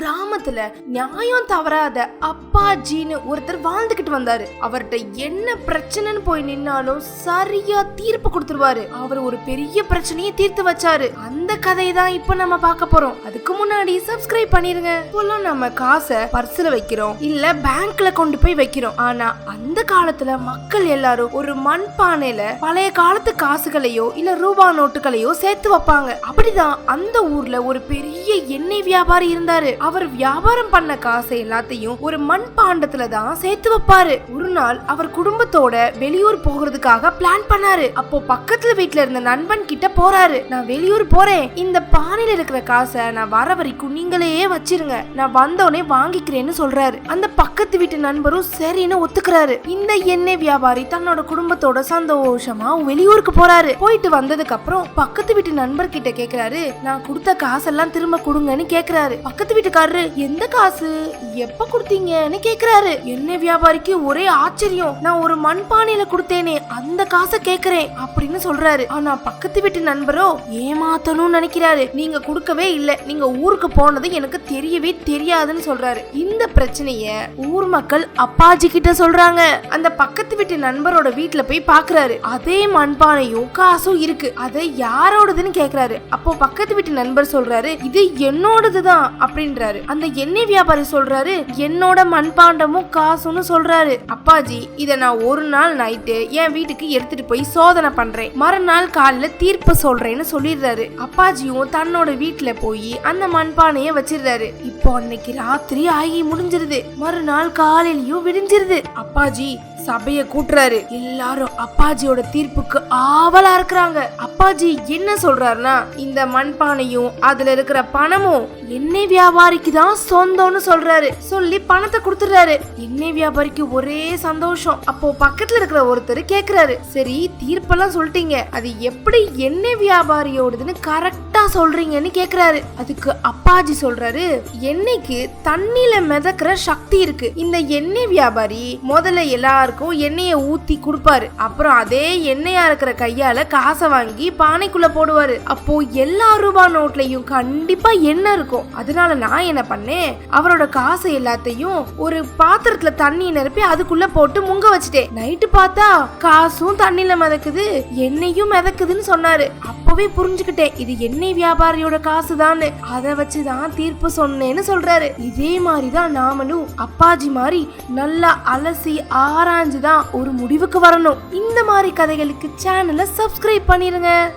கிராமத்துல நியாயம் தவறாத அப்பாஜின்னு ஒருத்தர் வாழ்ந்துகிட்டு வந்தாரு. அவர்கிட்ட என்ன பிரச்சனைன்னு போய் நின்னாலும் சரியா தீர்ப்பு கொடுத்துருவாரு. அவர் ஒரு பெரிய பிரச்சனையை தீர்த்து வச்சாரு. அந்த கதையை தான் இப்ப நம்ம பார்க்க போறோம். அதுக்கு முன்னாடி சப்ஸ்கிரைப் பண்ணிருங்க. இப்போலாம் நம்ம காசை பர்ஸ்ல வைக்கிறோம். இல்ல பேங்க்ல கொண்டு போய் வைக்கிறோம். ஆனா அந்த காலத்துல மக்கள் எல்லாரும் ஒரு மண்பானையில பழைய காலத்து காசுகளையோ இல்ல ரூபா நோட்டுகளையோ சேர்த்து வைப்பாங்க. அப்படிதான் அந்த ஊர்ல ஒரு பெரிய எண்ணெய் வியாபாரி இருந்தாரு. அவர் வியாபாரம் பண்ண காசை எல்லாத்தையும் ஒரு மண் பாண்டத்துல தான் சேர்த்து வைப்பாரு. ஒரு நாள் அவர் குடும்பத்தோட வெளியூர் போகிறதுக்காக பிளான் பண்ணாரு. அப்போ பக்கத்துல வீட்டுல இருந்த நண்பன் கிட்ட போறாரு. நான் வெளியூர் போறேன். இந்த பானையில இருக்கிற காசை நான் வர வரைக்கும் நீங்களே வச்சிருங்க. நான் வந்தோடனே வாங்கிக்கிறேன்னு சொல்றாரு. அந்த பக்கத்து வீட்டு நண்பரும் சரின்னு ஒத்துக்கிறாரு. இந்த எண்ணெய் வியாபாரி தன்னோட குடும்பத்தோட சந்தோஷமா வெளியூருக்கு போறாரு. போயிட்டு வந்ததுக்கு அப்புறம் பக்கத்து வீட்டு நண்பர் கிட்ட கேக்குறாரு நான் கொடுத்த காசெல்லாம் திரும்ப கொடுங்கன்னு கேக்குறாரு. பக்கத்து வீட்டு வியாபாரிக்காரரு எந்த காசு? எப்ப கொடுத்தீங்கன்னு கேக்குறாரு. எண்ணெய் வியாபாரிக்கு ஒரே ஆச்சரியம். நான் ஒரு மண்பானையில கொடுத்தேனே அந்த காசை கேக்குறேன் அப்படின்னு சொல்றாரு. ஆனா பக்கத்து வீட்டு நண்பரோ ஏமாத்தணும்னு நினைக்கிறாரு. நீங்க கொடுக்கவே இல்ல. நீங்க ஊருக்கு போனது எனக்கு தெரியவே தெரியாதுன்னு சொல்றாரு. இந்த பிரச்சனைய ஊர் மக்கள் அப்பாஜி கிட்ட சொல்றாங்க. அந்த பக்கத்து வீட்டு நண்பரோட வீட்டுல போய் பாக்குறாரு. அதே மண்பானையும் காசும் இருக்கு. அதை யாரோடதுன்னு கேக்குறாரு. அப்போ பக்கத்து வீட்டு நண்பர் சொல்றாரு இது என்னோடதுதான் அப்படின்றாரு அந்த எண்ணெய் வியாபாரி சொல்றாரு என்னோட மண்பாண்டமும் காசுன்னு சொல்றாரு. அப்பாஜி இத நான் ஒரு நாள் நைட்டு என் வீட்டுக்கு எடுத்துட்டு போய் சோதனை பண்றேன். மறுநாள் காலையில தீர்ப்பு சொல்றேன்னு சொல்லிடுறாரு. அப்பாஜியும் தன்னோட வீட்டுல போய் அந்த மண்பானைய வச்சிடுறாரு. இப்போ அன்னைக்கு ராத்திரி ஆகி முடிஞ்சிருது. மறுநாள் காலையிலயும் விடிஞ்சிருது. அப்பாஜி சபைய கூட்டுறாரு. எல்லாரும் அப்பாஜியோட தீர்ப்புக்கு ஆவலா இருக்கிறாங்க. அப்பாஜி என்ன சொல்றாருன்னா இந்த மண்பானையும் அதுல இருக்கிற பணமும் எண்ணெய் வியாபாரிக்கு தான் சொந்தம்னு சொல்றாரு. சொல்லி பணத்தை கொடுத்துறாரு எண்ணெய் வியாபாரிக்கு ஒரே சந்தோஷம். அப்போ பக்கத்துல இருக்கிற ஒருத்தர் கேக்குறாரு. சரி தீர்ப்பெல்லாம் சொல்லிட்டீங்க. அது எப்படி எண்ணெய் வியாபாரியோடதுன்னு கரெக்டா சொல்றீங்கன்னு கேக்குறாரு. அதுக்கு அப்பாஜி சொல்றாரு எண்ணெய்க்கு தண்ணியில மிதக்கிற சக்தி இருக்கு. இந்த எண்ணெய் வியாபாரி முதல்ல எல்லாரும் எல்லாருக்கும் எண்ணெயை ஊத்தி கொடுப்பாரு. அப்புறம் அதே எண்ணெயா இருக்கிற கையால காசை வாங்கி பானைக்குள்ள போடுவாரு. அப்போ எல்லா ரூபா நோட்லயும் கண்டிப்பா எண்ணெய் இருக்கும். அதனால நான் என்ன பண்ணேன்? அவரோட காசை எல்லாத்தையும் ஒரு பாத்திரத்துல தண்ணி நிரப்பி அதுக்குள்ள போட்டு முங்க வச்சுட்டேன். நைட்டு பார்த்தா காசும் தண்ணியில மிதக்குது எண்ணெயும் மிதக்குதுன்னு சொன்னாரு. அப்பவே புரிஞ்சுக்கிட்டேன் இது எண்ணெய் வியாபாரியோட காசு தான் அதை வச்சுதான் தீர்ப்பு சொன்னேன்னு சொல்றாரு. இதே மாதிரிதான் நாமளும் அப்பாஜி மாதிரி நல்லா அலசி ஆராய்ஞ்சுதான் ஒரு முடிவுக்கு வரணும். இந்த மாதிரி கதைகளுக்கு சேனலை சப்ஸ்கிரைப் பண்ணிருங்க.